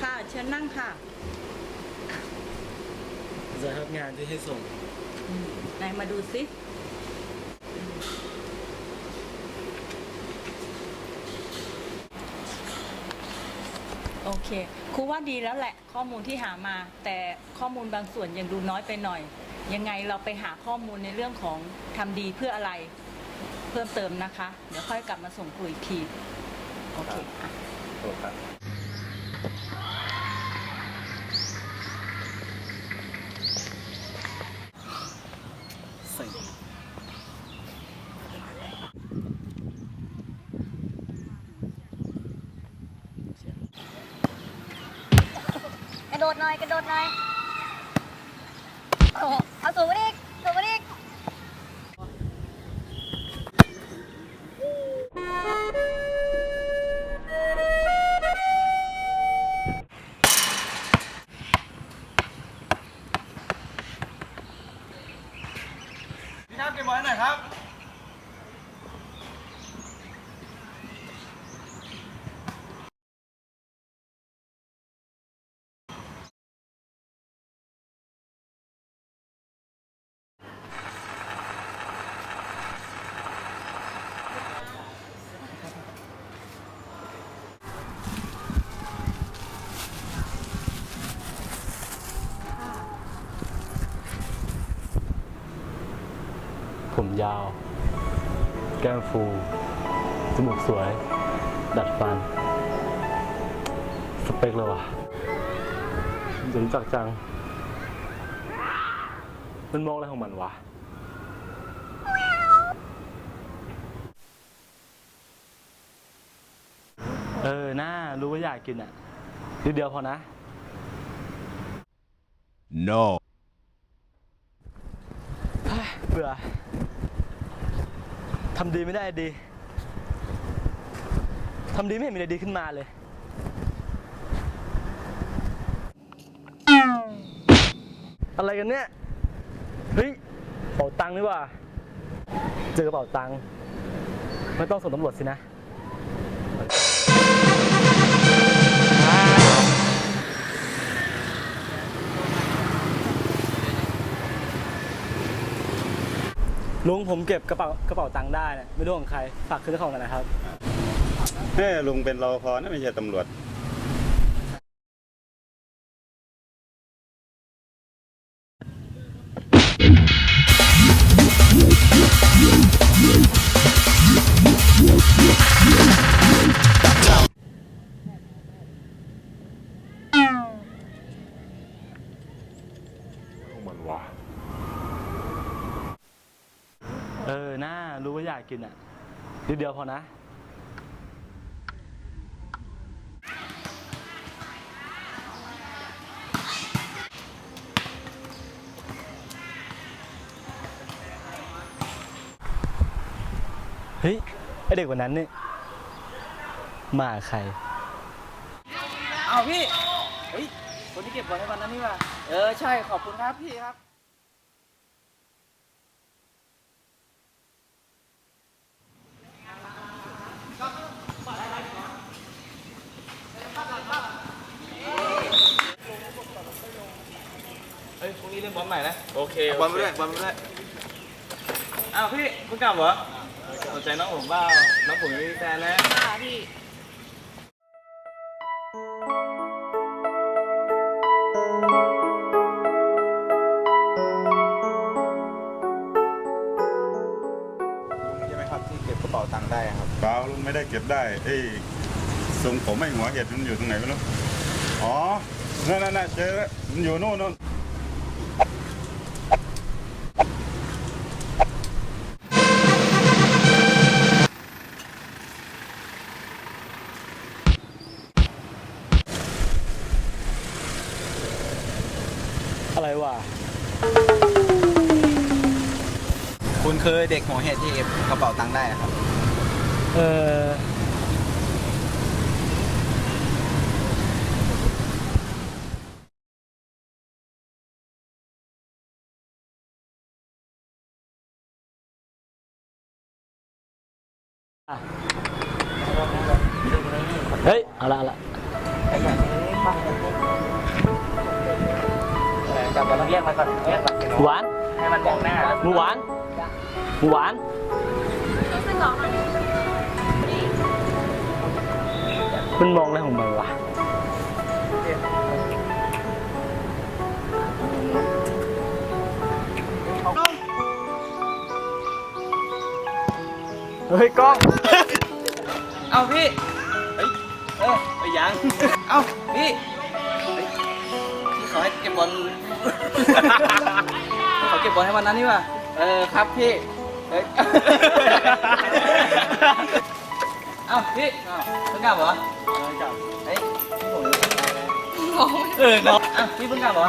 ค่ะ เชิญนั่งค่ะจะครับงานที่ให้ส่งไหนมาดูสิโอเคครูว่าดีแล้วแหละข้อมูลที่หามา แต่ข้อมูลบางส่วนยังดูน้อยไปหน่อย ยังไงเราไปหาข้อมูลในเรื่องของทำดีเพื่ออะไร เพิ่มเติมนะคะ เดี๋ยวค่อยกลับมาส่งครูอีกที โอเคอะถูกครับ ระโดดหน่อย กระโดดหน่อยโอ้โหเอาสูงมาอีกสูงมาอีกพี่ครับเก็บไว้หน่อยครับ ผมยาว แก้มฟู จมูกสวย ดัดฟัน สเปคเลยวะเดี๋ยวรู้จักจัง มันมองอะไรของมันวะเออน่ารู้ว่าอยากกินอะนิดเดียวพอนะ No. เฮ้ยเบื่อ ทำดีไม่ได้ดีทำดีไม่เห็นมีอะไรดีขึ้นมาเลยอะไรกันเนี่ย เฮ้ยเป๋าตังค์นี่ว่า เจอกระเป๋าตังค์ไม่ต้องส่งตำรวจสินะ ลุงผมเก็บกระเป๋ากระเป๋าตังค์ได้นะไม่รู้ของใครฝากคืนเจ้าของกันนะครับ เฮ้ยลุงเป็นรอพอนะไม่ใช่ตำรวจ ออน่ารู้ว่าอยากกินอะนิดเดียวพอนะ เฮ้ย ไอเด็กวันนั้นนี่มาใคร เอาพี่เฮ้ยคนที่เก็บบอลในวันนั้นนี่ว่า เออ ใช่ ขอบคุณครับพี่ครับ พรุ่งนี้เล่นบอลใหม่นะโอเคบอลไปด้วยบอลไปด้วยอ้าวพี่เพิ่งกลับเหรอสนใจน้องผมเปล่าน้องผมยังไม่มีแฟนนะค่ะพี่ใช่ไหมครับที่เก็บกระเป๋าตังค์ได้ครับเปล่าลุงไม่ได้เก็บได้เอ้ยทรงผมไอ้หัวเห็ดมันอยู่ตรงไหนไม่รู้อ๋อนั่นนั่นนั่นเจอแล้วมันอยู่โน่นนู่น อะไรวะ คุณคือเด็กหัวเห็ดที่เก็บกระเป๋าตังค์ได้ครับ เออ เฮ้ย เอาละเอาละหวาน ให้มันมองหน้าหมูหวานหมูหวานมันมองอะไรของมันวะ เฮ้ยกล้อง เอาพี่เฮ้ยเออไปยัง เอาพี่เฮ้ยพี่ขอให้เก็บบอล ขอเก็บบอลให้วันนั้นนี่ว่ะเออครับพี่ เฮ้ย เอ้าพี่เพิ่งกลับเหรอเพิ่งกลับเฮ้ยพี่ผมเออเนาะอะพี่เพิ่งกลับเหรอ